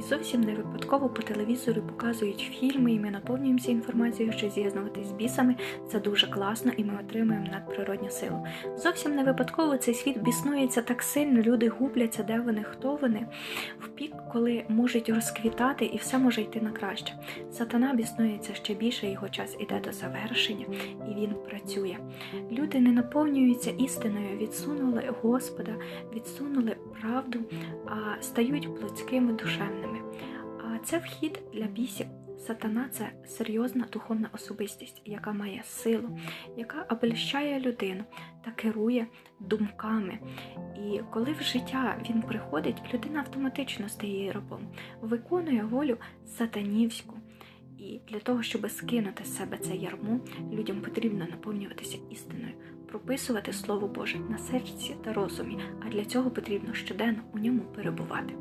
І зовсім не випадково по телевізору показують фільми, і ми наповнюємося інформацією, що з'єднувати з бісами це дуже класно, і ми отримуємо надприродню силу. Зовсім не випадково цей світ біснується так сильно, люди губляться, де вони, хто вони, в пік, коли можуть розквітати і все може йти на краще. Сатана біснується ще більше, його час іде до завершення, і він працює. Люди не наповнюються істиною, відсунули Господа, відсунули правду, а стають плотськими душевними. А це вхід для бісів. Сатана це серйозна духовна особистість, яка має силу, яка обліщає людину та керує думками. І коли в життя він приходить, людина автоматично стає рабом, виконує волю сатанівську. І для того, щоб скинути з себе це ярмо, людям потрібно наповнюватися істиною, прописувати Слово Боже на серці та розумі, а для цього потрібно щоденно у ньому перебувати.